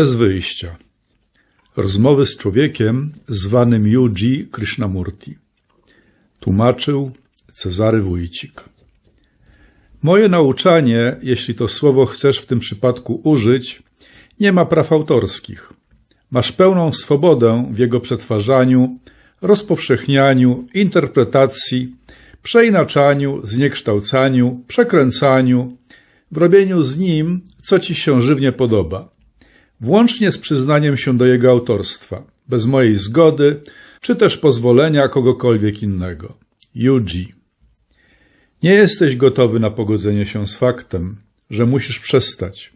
Bez wyjścia. Rozmowy z człowiekiem zwanym Yuji Krishnamurti. Tłumaczył Cezary Wójcik. Moje nauczanie, jeśli to słowo chcesz w tym przypadku użyć, nie ma praw autorskich. Masz pełną swobodę w jego przetwarzaniu, rozpowszechnianiu, interpretacji, przeinaczaniu, zniekształcaniu, przekręcaniu, w robieniu z nim, co ci się żywnie podoba, włącznie z przyznaniem się do jego autorstwa, bez mojej zgody, czy też pozwolenia kogokolwiek innego. Yuji. Nie jesteś gotowy na pogodzenie się z faktem, że musisz przestać.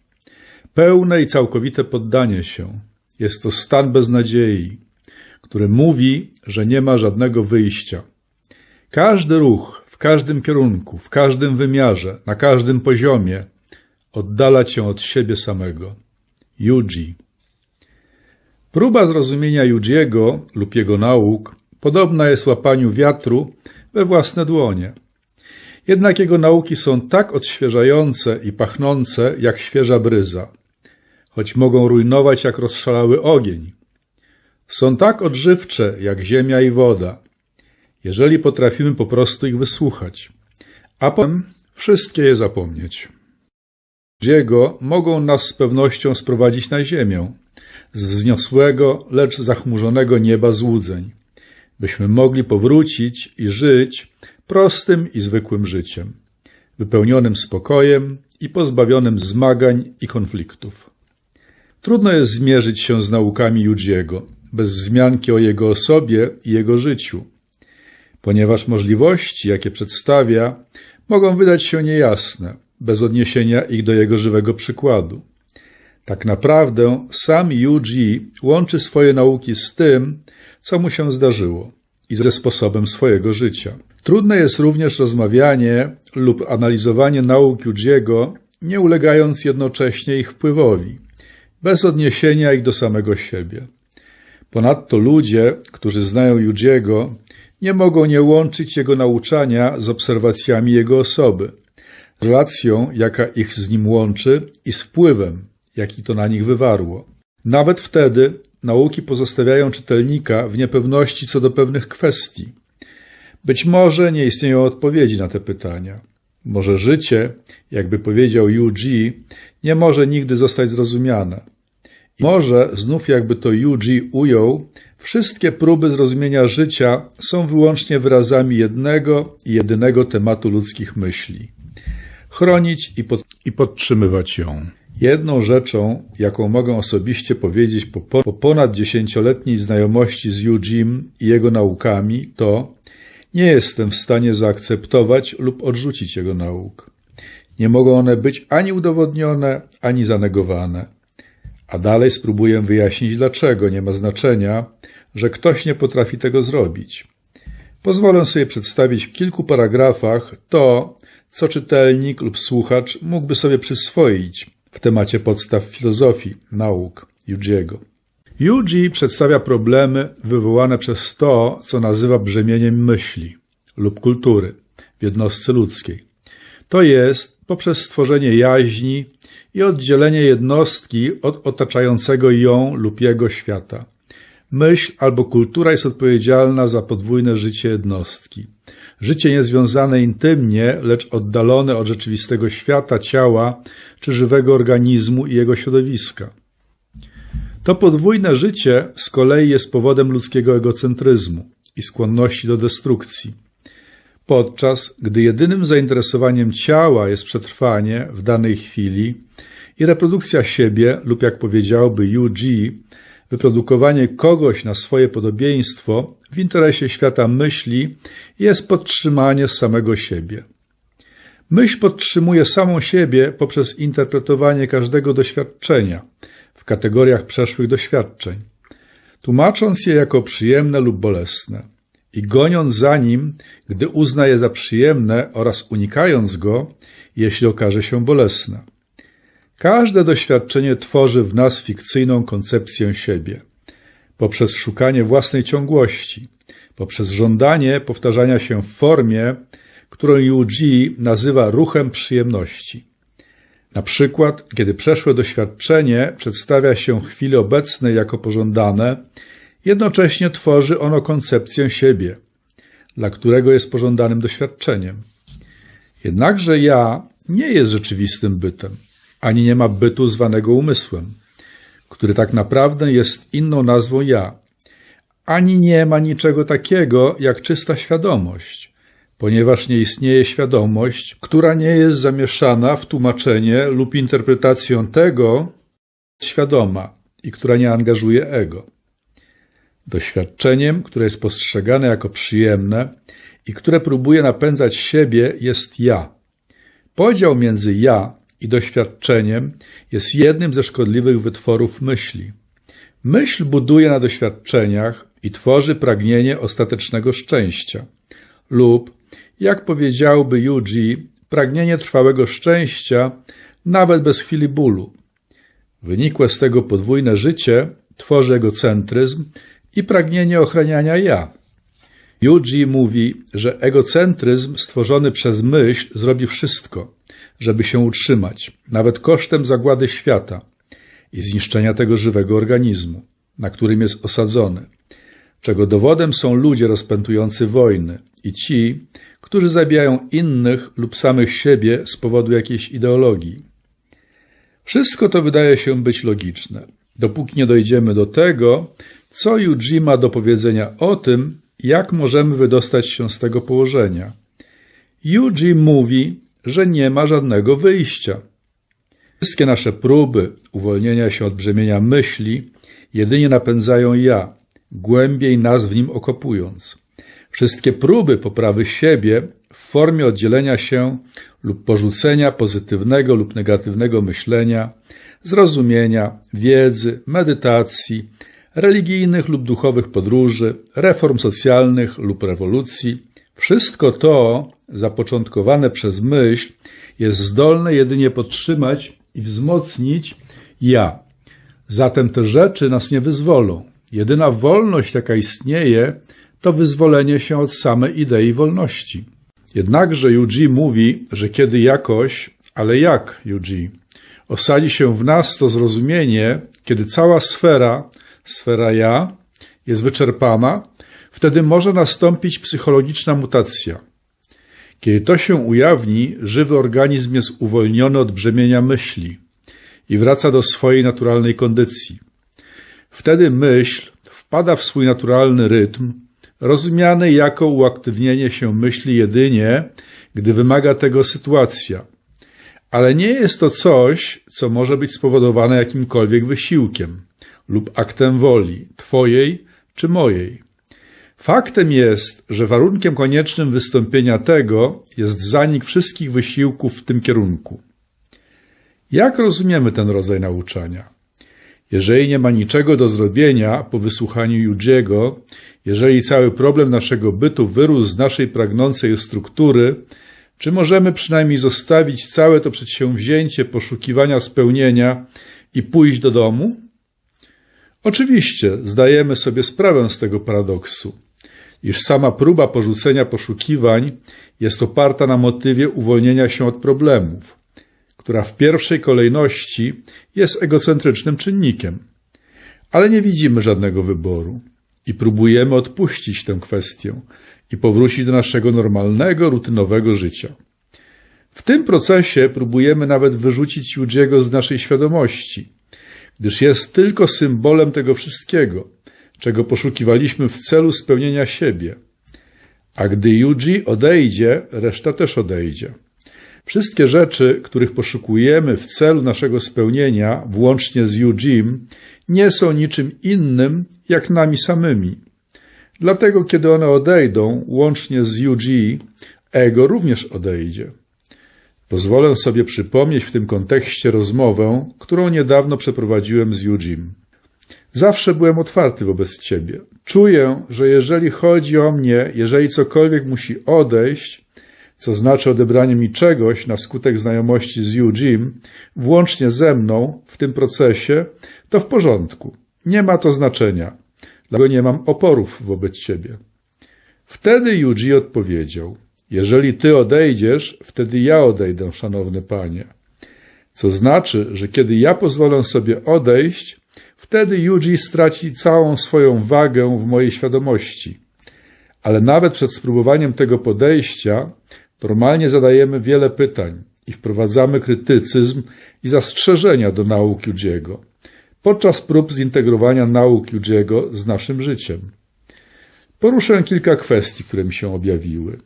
Pełne i całkowite poddanie się jest to stan beznadziei, który mówi, że nie ma żadnego wyjścia. Każdy ruch w każdym kierunku, w każdym wymiarze, na każdym poziomie oddala cię od siebie samego. Yuji. Próba zrozumienia Yujiego lub jego nauk podobna jest łapaniu wiatru we własne dłonie. Jednak jego nauki są tak odświeżające i pachnące jak świeża bryza, choć mogą rujnować jak rozszalały ogień. Są tak odżywcze jak ziemia i woda, jeżeli potrafimy po prostu ich wysłuchać, a potem wszystkie je zapomnieć. Jego mogą nas z pewnością sprowadzić na ziemię, z wzniosłego, lecz zachmurzonego nieba złudzeń, byśmy mogli powrócić i żyć prostym i zwykłym życiem, wypełnionym spokojem i pozbawionym zmagań i konfliktów. Trudno jest zmierzyć się z naukami Judziego, bez wzmianki o jego osobie i jego życiu, ponieważ możliwości, jakie przedstawia, mogą wydać się niejasne, bez odniesienia ich do jego żywego przykładu. Tak naprawdę sam Yuji łączy swoje nauki z tym, co mu się zdarzyło i ze sposobem swojego życia. Trudne jest również rozmawianie lub analizowanie nauk Yujiego, nie ulegając jednocześnie ich wpływowi, bez odniesienia ich do samego siebie. Ponadto ludzie, którzy znają Yujiego, nie mogą nie łączyć jego nauczania z obserwacjami jego osoby, relacją, jaka ich z nim łączy i z wpływem, jaki to na nich wywarło. Nawet wtedy nauki pozostawiają czytelnika w niepewności co do pewnych kwestii. Być może nie istnieją odpowiedzi na te pytania. Może życie, jakby powiedział Yuji, nie może nigdy zostać zrozumiane. I może, znów jakby to Yuji ujął, wszystkie próby zrozumienia życia są wyłącznie wyrazami jednego i jedynego tematu ludzkich myśli. Chronić i, pod, i podtrzymywać ją. Jedną rzeczą, jaką mogę osobiście powiedzieć po, po ponad dziesięcioletniej znajomości z Yujim i jego naukami, to nie jestem w stanie zaakceptować lub odrzucić jego nauk. Nie mogą one być ani udowodnione, ani zanegowane. A dalej spróbuję wyjaśnić, dlaczego nie ma znaczenia, że ktoś nie potrafi tego zrobić. Pozwolę sobie przedstawić w kilku paragrafach to, co czytelnik lub słuchacz mógłby sobie przyswoić w temacie podstaw filozofii, nauk Yujiego. Yuji przedstawia problemy wywołane przez to, co nazywa brzemieniem myśli lub kultury w jednostce ludzkiej. To jest poprzez stworzenie jaźni i oddzielenie jednostki od otaczającego ją lub jego świata. Myśl albo kultura jest odpowiedzialna za podwójne życie jednostki. Życie niezwiązane intymnie, lecz oddalone od rzeczywistego świata, ciała czy żywego organizmu i jego środowiska. To podwójne życie z kolei jest powodem ludzkiego egocentryzmu i skłonności do destrukcji. Podczas gdy jedynym zainteresowaniem ciała jest przetrwanie w danej chwili i reprodukcja siebie, lub jak powiedziałby UG, wyprodukowanie kogoś na swoje podobieństwo w interesie świata myśli jest podtrzymanie samego siebie. Myśl podtrzymuje samą siebie poprzez interpretowanie każdego doświadczenia w kategoriach przeszłych doświadczeń, tłumacząc je jako przyjemne lub bolesne i goniąc za nim, gdy uzna je za przyjemne oraz unikając go, jeśli okaże się bolesne. Każde doświadczenie tworzy w nas fikcyjną koncepcję siebie, poprzez szukanie własnej ciągłości, poprzez żądanie powtarzania się w formie, którą Yuji nazywa ruchem przyjemności. Na przykład, kiedy przeszłe doświadczenie przedstawia się w chwili obecnej jako pożądane, jednocześnie tworzy ono koncepcję siebie, dla którego jest pożądanym doświadczeniem. Jednakże ja nie jest rzeczywistym bytem, ani nie ma bytu zwanego umysłem, który tak naprawdę jest inną nazwą ja, ani nie ma niczego takiego jak czysta świadomość, ponieważ nie istnieje świadomość, która nie jest zamieszana w tłumaczenie lub interpretację tego świadoma i która nie angażuje ego. Doświadczeniem, które jest postrzegane jako przyjemne i które próbuje napędzać siebie, jest ja. Podział między ja i doświadczeniem jest jednym ze szkodliwych wytworów myśli. Myśl buduje na doświadczeniach i tworzy pragnienie ostatecznego szczęścia lub, jak powiedziałby Yuji, pragnienie trwałego szczęścia nawet bez chwili bólu. Wynikłe z tego podwójne życie tworzy egocentryzm i pragnienie ochraniania ja. Yuji mówi, że egocentryzm stworzony przez myśl zrobi wszystko, żeby się utrzymać, nawet kosztem zagłady świata i zniszczenia tego żywego organizmu, na którym jest osadzony, czego dowodem są ludzie rozpętujący wojny i ci, którzy zabijają innych lub samych siebie z powodu jakiejś ideologii. Wszystko to wydaje się być logiczne, dopóki nie dojdziemy do tego, co Yuji ma do powiedzenia o tym, jak możemy wydostać się z tego położenia. Yuji mówi, że nie ma żadnego wyjścia. Wszystkie nasze próby uwolnienia się od brzemienia myśli jedynie napędzają ja, głębiej nas w nim okopując. Wszystkie próby poprawy siebie w formie oddzielenia się lub porzucenia pozytywnego lub negatywnego myślenia, zrozumienia, wiedzy, medytacji, religijnych lub duchowych podróży, reform socjalnych lub rewolucji, wszystko to, zapoczątkowane przez myśl, jest zdolne jedynie podtrzymać i wzmocnić ja. Zatem te rzeczy nas nie wyzwolą. Jedyna wolność, jaka istnieje, to wyzwolenie się od samej idei wolności. Jednakże Yuji mówi, że kiedy jakoś, ale jak Yuji, osadzi się w nas to zrozumienie, kiedy cała sfera, sfera ja, jest wyczerpana, wtedy może nastąpić psychologiczna mutacja. Kiedy to się ujawni, żywy organizm jest uwolniony od brzemienia myśli i wraca do swojej naturalnej kondycji. Wtedy myśl wpada w swój naturalny rytm, rozumiany jako uaktywnienie się myśli jedynie, gdy wymaga tego sytuacja. Ale nie jest to coś, co może być spowodowane jakimkolwiek wysiłkiem lub aktem woli, Twojej czy mojej. Faktem jest, że warunkiem koniecznym wystąpienia tego jest zanik wszystkich wysiłków w tym kierunku. Jak rozumiemy ten rodzaj nauczania? Jeżeli nie ma niczego do zrobienia po wysłuchaniu Judziego, jeżeli cały problem naszego bytu wyrósł z naszej pragnącej struktury, czy możemy przynajmniej zostawić całe to przedsięwzięcie poszukiwania spełnienia i pójść do domu? Oczywiście zdajemy sobie sprawę z tego paradoksu, iż sama próba porzucenia poszukiwań jest oparta na motywie uwolnienia się od problemów, która w pierwszej kolejności jest egocentrycznym czynnikiem. Ale nie widzimy żadnego wyboru i próbujemy odpuścić tę kwestię i powrócić do naszego normalnego, rutynowego życia. W tym procesie próbujemy nawet wyrzucić Judziego z naszej świadomości, gdyż jest tylko symbolem tego wszystkiego, czego poszukiwaliśmy w celu spełnienia siebie. A gdy Yuji odejdzie, reszta też odejdzie. Wszystkie rzeczy, których poszukujemy w celu naszego spełnienia, włącznie z Yujim, nie są niczym innym jak nami samymi. Dlatego, kiedy one odejdą, łącznie z Yuji, ego również odejdzie. Pozwolę sobie przypomnieć w tym kontekście rozmowę, którą niedawno przeprowadziłem z Yujim. Zawsze byłem otwarty wobec Ciebie. Czuję, że jeżeli chodzi o mnie, jeżeli cokolwiek musi odejść, co znaczy odebranie mi czegoś na skutek znajomości z Eugene, włącznie ze mną w tym procesie, to w porządku. Nie ma to znaczenia, dlatego nie mam oporów wobec ciebie. Wtedy Yuji odpowiedział, jeżeli ty odejdziesz, wtedy ja odejdę, szanowny panie. Co znaczy, że kiedy ja pozwolę sobie odejść, wtedy Yuji straci całą swoją wagę w mojej świadomości. Ale nawet przed spróbowaniem tego podejścia normalnie zadajemy wiele pytań i wprowadzamy krytycyzm i zastrzeżenia do nauk Yujiego podczas prób zintegrowania nauk Yujiego z naszym życiem. Poruszę kilka kwestii, które mi się objawiły.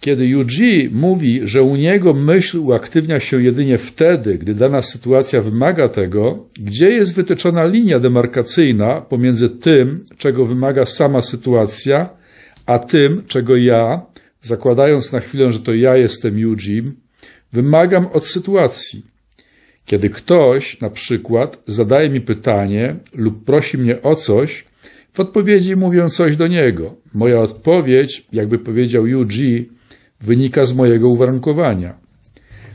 Kiedy Yuji mówi, że u niego myśl uaktywnia się jedynie wtedy, gdy dana sytuacja wymaga tego, gdzie jest wytyczona linia demarkacyjna pomiędzy tym, czego wymaga sama sytuacja, a tym, czego ja, zakładając na chwilę, że to ja jestem Yuji, wymagam od sytuacji. Kiedy ktoś, na przykład, zadaje mi pytanie lub prosi mnie o coś, w odpowiedzi mówię coś do niego. Moja odpowiedź, jakby powiedział Yuji, wynika z mojego uwarunkowania.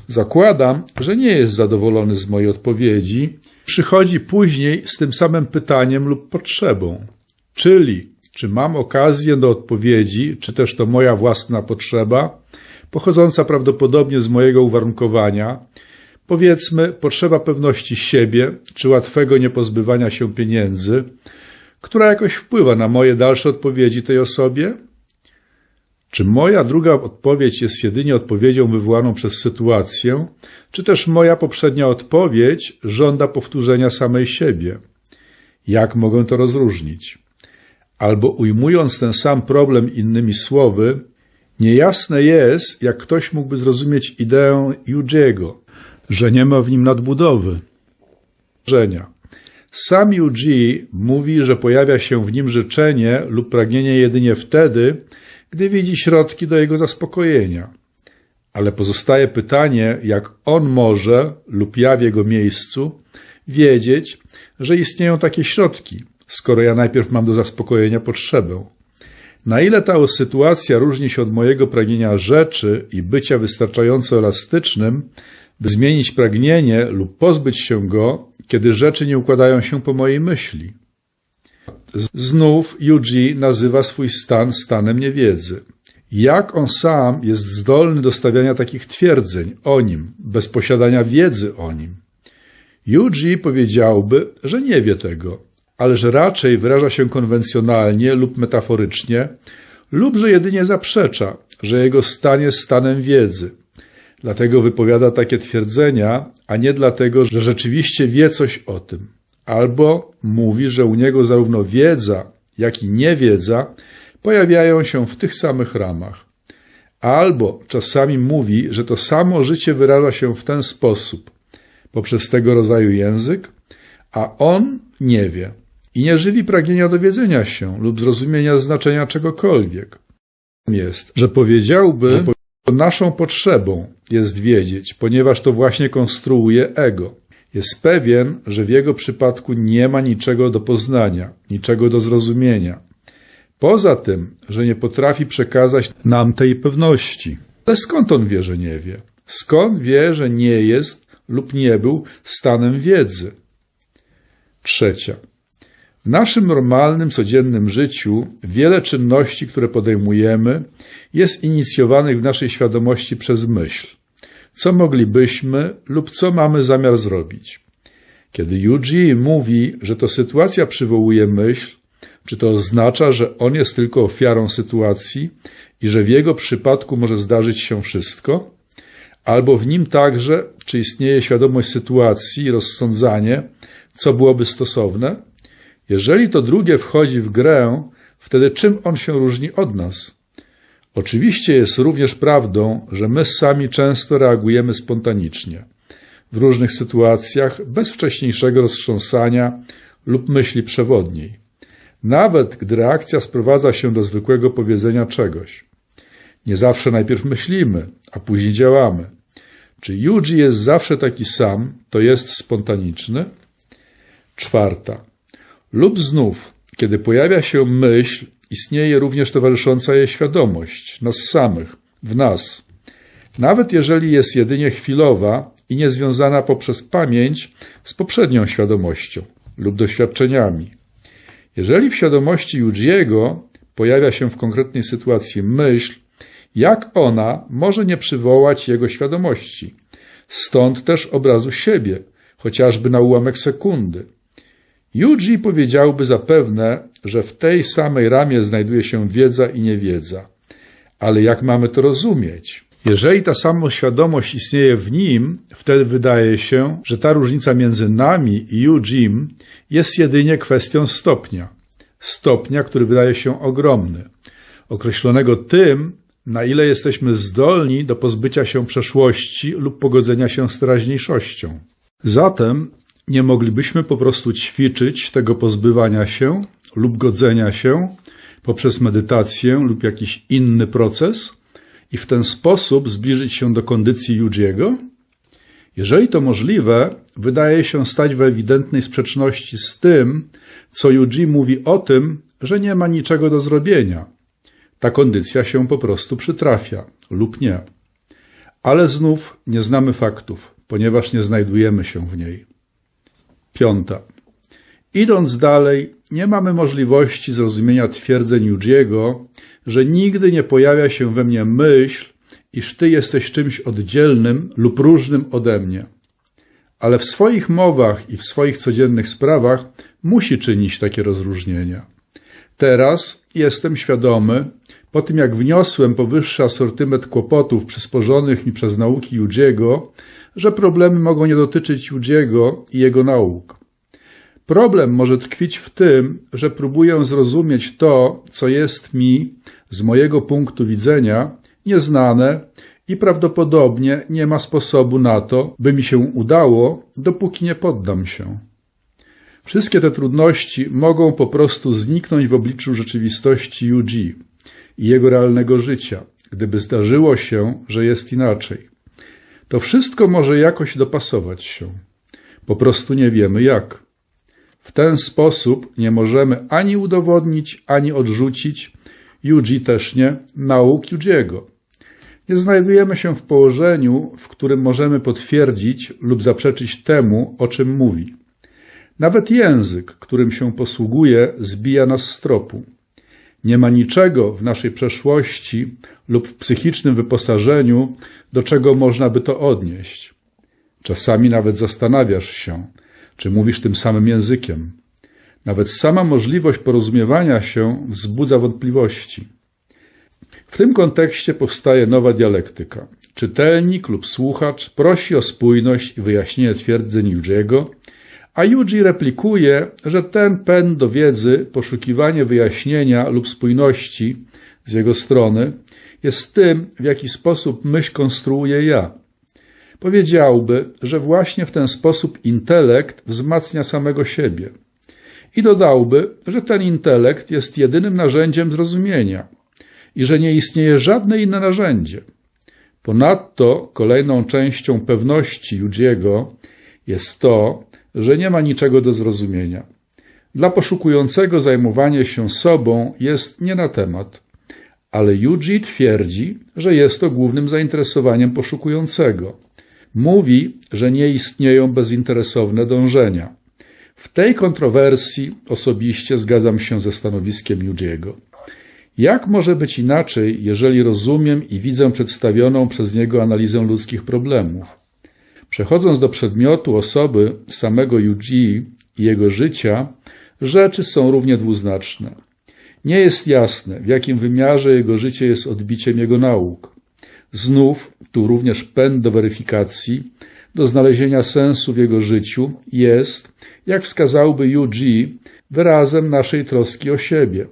Zakładam, że nie jest zadowolony z mojej odpowiedzi, przychodzi później z tym samym pytaniem lub potrzebą. Czyli, czy mam okazję do odpowiedzi, czy też to moja własna potrzeba, pochodząca prawdopodobnie z mojego uwarunkowania, powiedzmy potrzeba pewności siebie, czy łatwego niepozbywania się pieniędzy, która jakoś wpływa na moje dalsze odpowiedzi tej osobie? Czy moja druga odpowiedź jest jedynie odpowiedzią wywołaną przez sytuację, czy też moja poprzednia odpowiedź żąda powtórzenia samej siebie? Jak mogę to rozróżnić? Albo ujmując ten sam problem innymi słowy, niejasne jest, jak ktoś mógłby zrozumieć ideę Yujiego, że nie ma w nim nadbudowy. Sam Yuji mówi, że pojawia się w nim życzenie lub pragnienie jedynie wtedy, gdy widzi środki do jego zaspokojenia. Ale pozostaje pytanie, jak on może, lub ja w jego miejscu, wiedzieć, że istnieją takie środki, skoro ja najpierw mam do zaspokojenia potrzebę. Na ile ta sytuacja różni się od mojego pragnienia rzeczy i bycia wystarczająco elastycznym, by zmienić pragnienie lub pozbyć się go, kiedy rzeczy nie układają się po mojej myśli? Znów Yuji nazywa swój stan stanem niewiedzy. Jak on sam jest zdolny do stawiania takich twierdzeń o nim, bez posiadania wiedzy o nim? Yuji powiedziałby, że nie wie tego, ale że raczej wyraża się konwencjonalnie lub metaforycznie, lub że jedynie zaprzecza, że jego stan jest stanem wiedzy. Dlatego wypowiada takie twierdzenia, a nie dlatego, że rzeczywiście wie coś o tym albo mówi, że u niego zarówno wiedza, jak i niewiedza pojawiają się w tych samych ramach. Albo czasami mówi, że to samo życie wyraża się w ten sposób, poprzez tego rodzaju język, a on nie wie i nie żywi pragnienia dowiedzenia się lub zrozumienia znaczenia czegokolwiek. Jest, że powiedziałby, że naszą potrzebą jest wiedzieć, ponieważ to właśnie konstruuje ego. Jest pewien, że w jego przypadku nie ma niczego do poznania, niczego do zrozumienia. Poza tym, że nie potrafi przekazać nam tej pewności. Ale skąd on wie, że nie wie? Skąd wie, że nie jest lub nie był stanem wiedzy? Trzecia. W naszym normalnym, codziennym życiu wiele czynności, które podejmujemy, jest inicjowanych w naszej świadomości przez myśl co moglibyśmy lub co mamy zamiar zrobić. Kiedy Yuji mówi, że to sytuacja przywołuje myśl, czy to oznacza, że on jest tylko ofiarą sytuacji i że w jego przypadku może zdarzyć się wszystko? Albo w nim także, czy istnieje świadomość sytuacji i rozsądzanie, co byłoby stosowne? Jeżeli to drugie wchodzi w grę, wtedy czym on się różni od nas? Oczywiście jest również prawdą, że my sami często reagujemy spontanicznie, w różnych sytuacjach, bez wcześniejszego roztrząsania lub myśli przewodniej. Nawet gdy reakcja sprowadza się do zwykłego powiedzenia czegoś. Nie zawsze najpierw myślimy, a później działamy. Czy Yuji jest zawsze taki sam, to jest spontaniczny? Czwarta. Lub znów, kiedy pojawia się myśl, istnieje również towarzysząca jej świadomość, nas samych, w nas. Nawet jeżeli jest jedynie chwilowa i niezwiązana poprzez pamięć z poprzednią świadomością lub doświadczeniami. Jeżeli w świadomości Yujiego pojawia się w konkretnej sytuacji myśl, jak ona może nie przywołać jego świadomości? Stąd też obrazu siebie, chociażby na ułamek sekundy. Yuji powiedziałby zapewne, że w tej samej ramie znajduje się wiedza i niewiedza. Ale jak mamy to rozumieć? Jeżeli ta samoświadomość istnieje w nim, wtedy wydaje się, że ta różnica między nami i Yujim jest jedynie kwestią stopnia. Stopnia, który wydaje się ogromny, określonego tym, na ile jesteśmy zdolni do pozbycia się przeszłości lub pogodzenia się z teraźniejszością. Zatem nie moglibyśmy po prostu ćwiczyć tego pozbywania się lub godzenia się poprzez medytację lub jakiś inny proces i w ten sposób zbliżyć się do kondycji Yujiego? Jeżeli to możliwe, wydaje się stać w ewidentnej sprzeczności z tym, co Yuji mówi o tym, że nie ma niczego do zrobienia. Ta kondycja się po prostu przytrafia lub nie. Ale znów nie znamy faktów, ponieważ nie znajdujemy się w niej. Piąta. Idąc dalej, nie mamy możliwości zrozumienia twierdzeń Yujiego, że nigdy nie pojawia się we mnie myśl, iż ty jesteś czymś oddzielnym lub różnym ode mnie. Ale w swoich mowach i w swoich codziennych sprawach musi czynić takie rozróżnienia. Teraz jestem świadomy, po tym jak wniosłem powyższy asortyment kłopotów przysporzonych mi przez nauki Judziego, że problemy mogą nie dotyczyć Judziego i jego nauk. Problem może tkwić w tym, że próbuję zrozumieć to, co jest mi, z mojego punktu widzenia, nieznane i prawdopodobnie nie ma sposobu na to, by mi się udało, dopóki nie poddam się. Wszystkie te trudności mogą po prostu zniknąć w obliczu rzeczywistości UG i jego realnego życia, gdyby zdarzyło się, że jest inaczej. To wszystko może jakoś dopasować się. Po prostu nie wiemy jak. W ten sposób nie możemy ani udowodnić, ani odrzucić, Yuji też nie, nauk Yujiego. Nie znajdujemy się w położeniu, w którym możemy potwierdzić lub zaprzeczyć temu, o czym mówi. Nawet język, którym się posługuje, zbija nas z tropu. Nie ma niczego w naszej przeszłości lub w psychicznym wyposażeniu, do czego można by to odnieść. Czasami nawet zastanawiasz się, czy mówisz tym samym językiem. Nawet sama możliwość porozumiewania się wzbudza wątpliwości. W tym kontekście powstaje nowa dialektyka. Czytelnik lub słuchacz prosi o spójność i wyjaśnienie twierdzeń Yujiego, a Yuji replikuje, że ten pęd do wiedzy, poszukiwanie wyjaśnienia lub spójności z jego strony jest tym, w jaki sposób myśl konstruuje ja. Powiedziałby, że właśnie w ten sposób intelekt wzmacnia samego siebie. I dodałby, że ten intelekt jest jedynym narzędziem zrozumienia i że nie istnieje żadne inne narzędzie. Ponadto kolejną częścią pewności Judziego jest to, że nie ma niczego do zrozumienia. Dla poszukującego zajmowanie się sobą jest nie na temat, ale Yuji twierdzi, że jest to głównym zainteresowaniem poszukującego. Mówi, że nie istnieją bezinteresowne dążenia. W tej kontrowersji osobiście zgadzam się ze stanowiskiem Yujiego. Jak może być inaczej, jeżeli rozumiem i widzę przedstawioną przez niego analizę ludzkich problemów? Przechodząc do przedmiotu osoby samego Yuji i jego życia, rzeczy są równie dwuznaczne. Nie jest jasne, w jakim wymiarze jego życie jest odbiciem jego nauk. Znów, tu również pęd do weryfikacji, do znalezienia sensu w jego życiu jest, jak wskazałby Yuji, wyrazem naszej troski o siebie.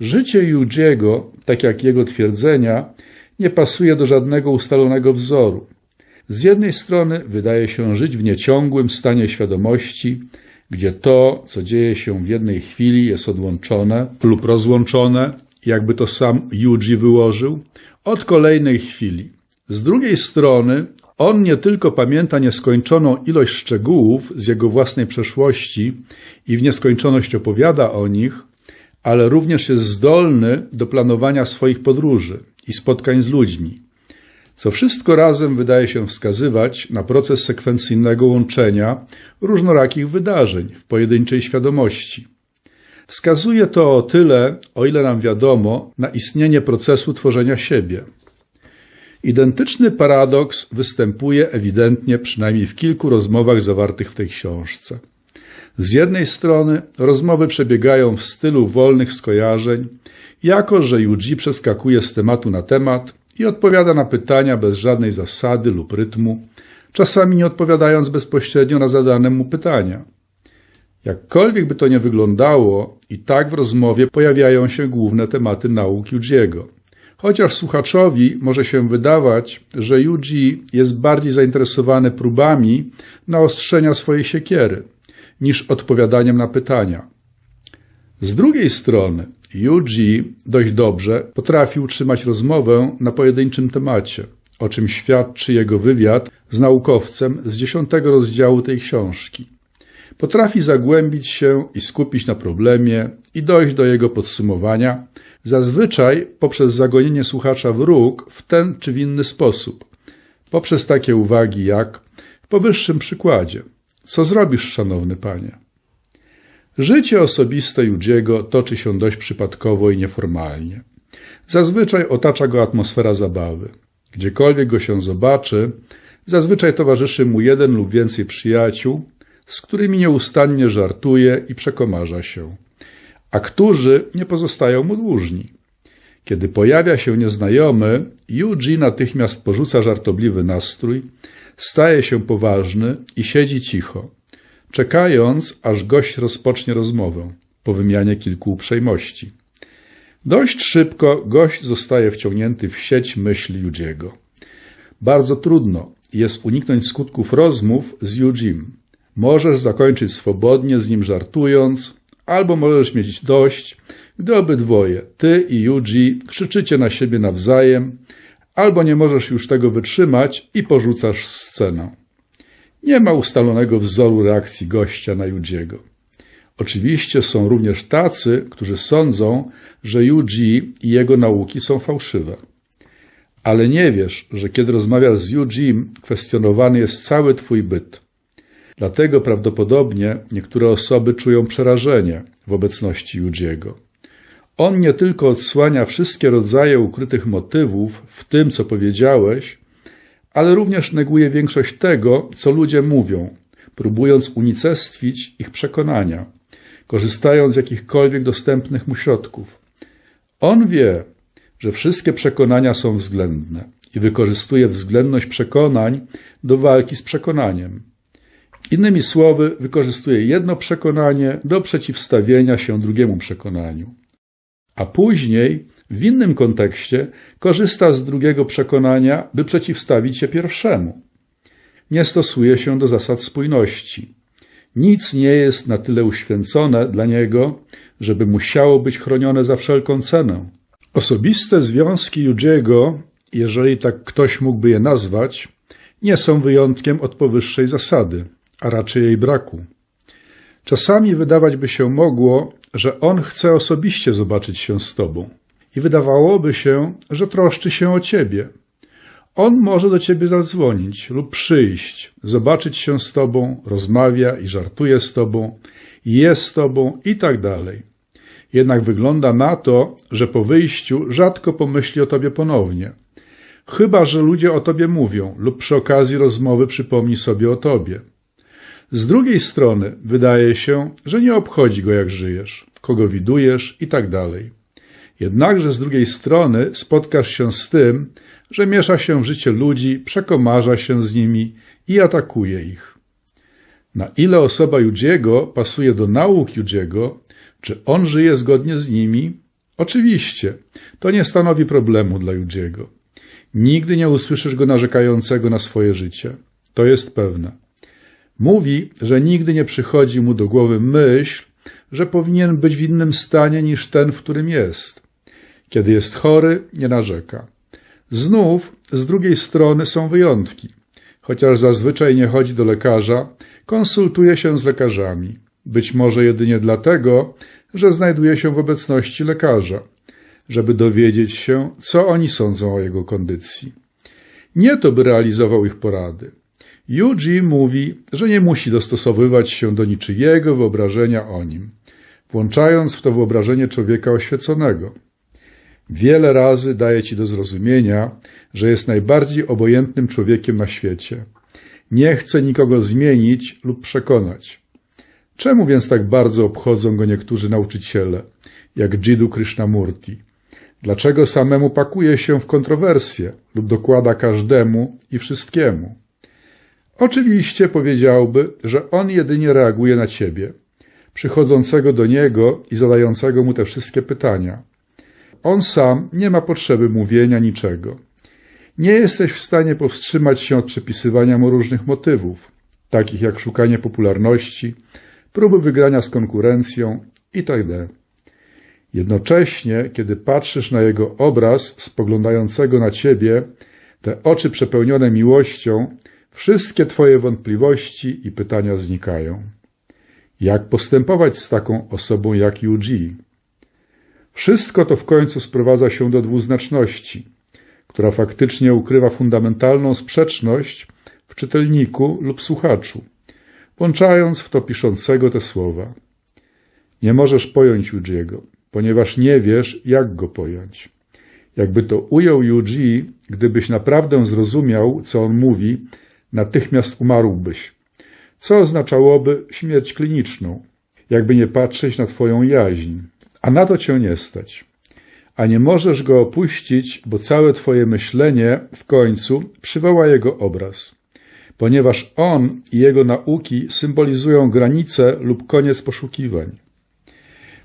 Życie Yujiego, tak jak jego twierdzenia, nie pasuje do żadnego ustalonego wzoru. Z jednej strony wydaje się żyć w nieciągłym stanie świadomości, gdzie to, co dzieje się w jednej chwili, jest odłączone lub rozłączone, jakby to sam Yuji wyłożył, od kolejnej chwili. Z drugiej strony, on nie tylko pamięta nieskończoną ilość szczegółów z jego własnej przeszłości i w nieskończoność opowiada o nich, ale również jest zdolny do planowania swoich podróży i spotkań z ludźmi, co wszystko razem wydaje się wskazywać na proces sekwencyjnego łączenia różnorakich wydarzeń w pojedynczej świadomości. Wskazuje to o tyle, o ile nam wiadomo, na istnienie procesu tworzenia siebie. Identyczny paradoks występuje ewidentnie przynajmniej w kilku rozmowach zawartych w tej książce. Z jednej strony rozmowy przebiegają w stylu wolnych skojarzeń, jako że Yuji przeskakuje z tematu na temat i odpowiada na pytania bez żadnej zasady lub rytmu, czasami nie odpowiadając bezpośrednio na zadane mu pytania. Jakkolwiek by to nie wyglądało, i tak w rozmowie pojawiają się główne tematy nauk Yujiego. Chociaż słuchaczowi może się wydawać, że Yuji jest bardziej zainteresowany próbami naostrzenia swojej siekiery niż odpowiadaniem na pytania. Z drugiej strony, Yuji dość dobrze potrafi utrzymać rozmowę na pojedynczym temacie, o czym świadczy jego wywiad z naukowcem z dziesiątego rozdziału tej książki. Potrafi zagłębić się i skupić na problemie i dojść do jego podsumowania, zazwyczaj poprzez zagonienie słuchacza w róg w ten czy w inny sposób, poprzez takie uwagi jak w powyższym przykładzie. Co zrobisz, szanowny panie? Życie osobiste Judziego toczy się dość przypadkowo i nieformalnie. Zazwyczaj otacza go atmosfera zabawy. Gdziekolwiek go się zobaczy, zazwyczaj towarzyszy mu jeden lub więcej przyjaciół, z którymi nieustannie żartuje i przekomarza się, a którzy nie pozostają mu dłużni. Kiedy pojawia się nieznajomy, Yuji natychmiast porzuca żartobliwy nastrój, staje się poważny i siedzi cicho, czekając, aż gość rozpocznie rozmowę, po wymianie kilku uprzejmości. Dość szybko gość zostaje wciągnięty w sieć myśli Yujiego. Bardzo trudno jest uniknąć skutków rozmów z Yujim. Możesz zakończyć swobodnie z nim żartując, albo możesz mieć dość, gdy obydwoje, ty i Yuji, krzyczycie na siebie nawzajem, albo nie możesz już tego wytrzymać i porzucasz scenę. Nie ma ustalonego wzoru reakcji gościa na Yujiego. Oczywiście są również tacy, którzy sądzą, że Yuji i jego nauki są fałszywe. Ale nie wiesz, że kiedy rozmawiasz z Yujim, kwestionowany jest cały twój byt. Dlatego prawdopodobnie niektóre osoby czują przerażenie w obecności Yujiego. On nie tylko odsłania wszystkie rodzaje ukrytych motywów w tym, co powiedziałeś, ale również neguje większość tego, co ludzie mówią, próbując unicestwić ich przekonania, korzystając z jakichkolwiek dostępnych mu środków. On wie, że wszystkie przekonania są względne i wykorzystuje względność przekonań do walki z przekonaniem. Innymi słowy, wykorzystuje jedno przekonanie do przeciwstawienia się drugiemu przekonaniu a później w innym kontekście korzysta z drugiego przekonania, by przeciwstawić się pierwszemu. Nie stosuje się do zasad spójności. Nic nie jest na tyle uświęcone dla niego, żeby musiało być chronione za wszelką cenę. Osobiste związki Judziego, jeżeli tak ktoś mógłby je nazwać, nie są wyjątkiem od powyższej zasady, a raczej jej braku. Czasami wydawać by się mogło, że on chce osobiście zobaczyć się z tobą i wydawałoby się, że troszczy się o ciebie. On może do ciebie zadzwonić lub przyjść, zobaczyć się z tobą, rozmawia i żartuje z tobą, jest z tobą i tak dalej. Jednak wygląda na to, że po wyjściu rzadko pomyśli o tobie ponownie. Chyba, że ludzie o tobie mówią lub przy okazji rozmowy przypomni sobie o tobie. Z drugiej strony wydaje się, że nie obchodzi go jak żyjesz, kogo widujesz i tak dalej. Jednakże z drugiej strony spotkasz się z tym, że miesza się w życie ludzi, przekomarza się z nimi i atakuje ich. Na ile osoba Judziego pasuje do nauk Judziego, czy on żyje zgodnie z nimi? Oczywiście, to nie stanowi problemu dla Judziego. Nigdy nie usłyszysz go narzekającego na swoje życie. To jest pewne. Mówi, że nigdy nie przychodzi mu do głowy myśl, że powinien być w innym stanie niż ten, w którym jest. Kiedy jest chory, nie narzeka. Znów, z drugiej strony, są wyjątki. Chociaż zazwyczaj nie chodzi do lekarza, konsultuje się z lekarzami. Być może jedynie dlatego, że znajduje się w obecności lekarza, żeby dowiedzieć się, co oni sądzą o jego kondycji. Nie to, by realizował ich porady. Yuji mówi, że nie musi dostosowywać się do niczyjego wyobrażenia o nim, włączając w to wyobrażenie człowieka oświeconego. Wiele razy daje ci do zrozumienia, że jest najbardziej obojętnym człowiekiem na świecie. Nie chce nikogo zmienić lub przekonać. Czemu więc tak bardzo obchodzą go niektórzy nauczyciele, jak Jiddu Krishnamurti? Dlaczego samemu pakuje się w kontrowersje lub dokłada każdemu i wszystkiemu? Oczywiście powiedziałby, że on jedynie reaguje na ciebie, przychodzącego do niego i zadającego mu te wszystkie pytania. On sam nie ma potrzeby mówienia niczego. Nie jesteś w stanie powstrzymać się od przypisywania mu różnych motywów, takich jak szukanie popularności, próby wygrania z konkurencją itd. Jednocześnie, kiedy patrzysz na jego obraz spoglądającego na ciebie, te oczy przepełnione miłością, wszystkie twoje wątpliwości i pytania znikają. Jak postępować z taką osobą jak Yuji? Wszystko to w końcu sprowadza się do dwuznaczności, która faktycznie ukrywa fundamentalną sprzeczność w czytelniku lub słuchaczu, włączając w to piszącego te słowa. Nie możesz pojąć Yujiego, ponieważ nie wiesz, jak go pojąć. Jakby to ujął Yuji, gdybyś naprawdę zrozumiał, co on mówi, natychmiast umarłbyś, co oznaczałoby śmierć kliniczną, jakby nie patrzeć na twoją jaźń, a na to cię nie stać. A nie możesz go opuścić, bo całe twoje myślenie w końcu przywoła jego obraz, ponieważ on i jego nauki symbolizują granice lub koniec poszukiwań.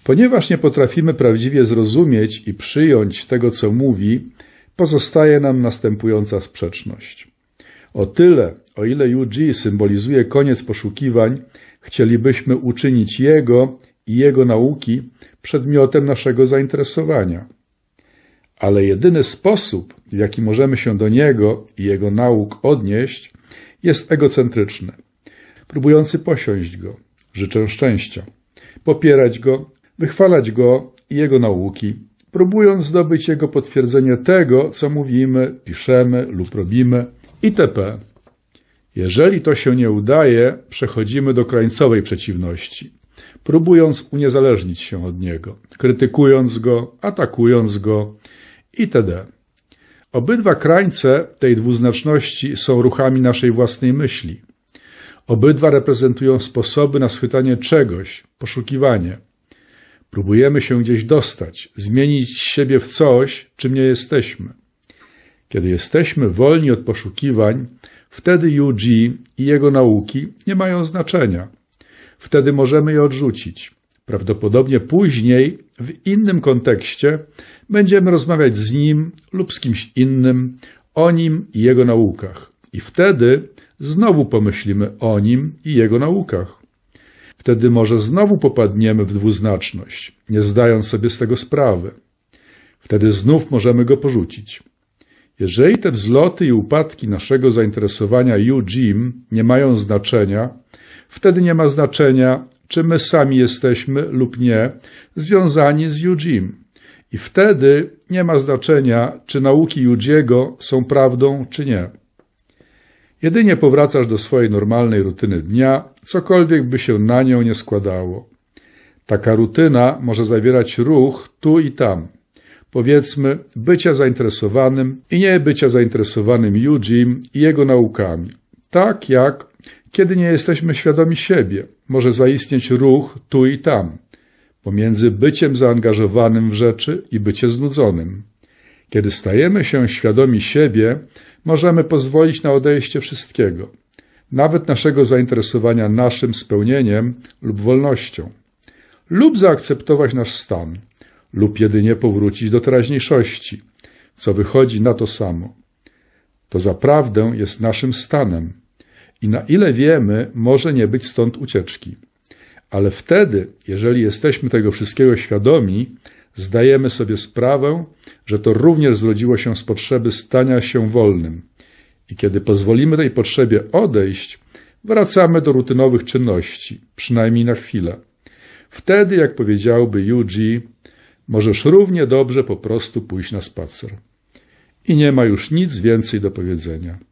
Ponieważ nie potrafimy prawdziwie zrozumieć i przyjąć tego, co mówi, pozostaje nam następująca sprzeczność. O tyle, o ile Yuji symbolizuje koniec poszukiwań, chcielibyśmy uczynić jego i jego nauki przedmiotem naszego zainteresowania. Ale jedyny sposób, w jaki możemy się do niego i jego nauk odnieść, jest egocentryczny, próbujący posiąść go. Życzę szczęścia, popierać go, wychwalać go i jego nauki, próbując zdobyć jego potwierdzenie tego, co mówimy, piszemy lub robimy itp. Jeżeli to się nie udaje, przechodzimy do krańcowej przeciwności, próbując uniezależnić się od niego, krytykując go, atakując go itd. Obydwa krańce tej dwuznaczności są ruchami naszej własnej myśli. Obydwa reprezentują sposoby na schwytanie czegoś, poszukiwanie. Próbujemy się gdzieś dostać, zmienić siebie w coś, czym nie jesteśmy. Kiedy jesteśmy wolni od poszukiwań, wtedy Yuji i jego nauki nie mają znaczenia. Wtedy możemy je odrzucić. Prawdopodobnie później, w innym kontekście, będziemy rozmawiać z nim lub z kimś innym o nim i jego naukach. I wtedy znowu pomyślimy o nim i jego naukach. Wtedy może znowu popadniemy w dwuznaczność, nie zdając sobie z tego sprawy. Wtedy znów możemy go porzucić. Jeżeli te wzloty i upadki naszego zainteresowania Yu-Jim nie mają znaczenia, wtedy nie ma znaczenia, czy my sami jesteśmy lub nie związani z Yu-Jim. I wtedy nie ma znaczenia, czy nauki Judziego są prawdą, czy nie. Jedynie powracasz do swojej normalnej rutyny dnia, cokolwiek by się na nią nie składało. Taka rutyna może zawierać ruch tu i tam. Powiedzmy, bycia zainteresowanym i nie bycia zainteresowanym Yujim i jego naukami. Tak jak, kiedy nie jesteśmy świadomi siebie, może zaistnieć ruch tu i tam, pomiędzy byciem zaangażowanym w rzeczy i bycie znudzonym. Kiedy stajemy się świadomi siebie, możemy pozwolić na odejście wszystkiego, nawet naszego zainteresowania naszym spełnieniem lub wolnością, lub zaakceptować nasz stan, lub jedynie powrócić do teraźniejszości, co wychodzi na to samo. To zaprawdę jest naszym stanem i na ile wiemy, może nie być stąd ucieczki. Ale wtedy, jeżeli jesteśmy tego wszystkiego świadomi, zdajemy sobie sprawę, że to również zrodziło się z potrzeby stania się wolnym. I kiedy pozwolimy tej potrzebie odejść, wracamy do rutynowych czynności, przynajmniej na chwilę. Wtedy, jak powiedziałby Yuji, możesz równie dobrze po prostu pójść na spacer. I nie ma już nic więcej do powiedzenia.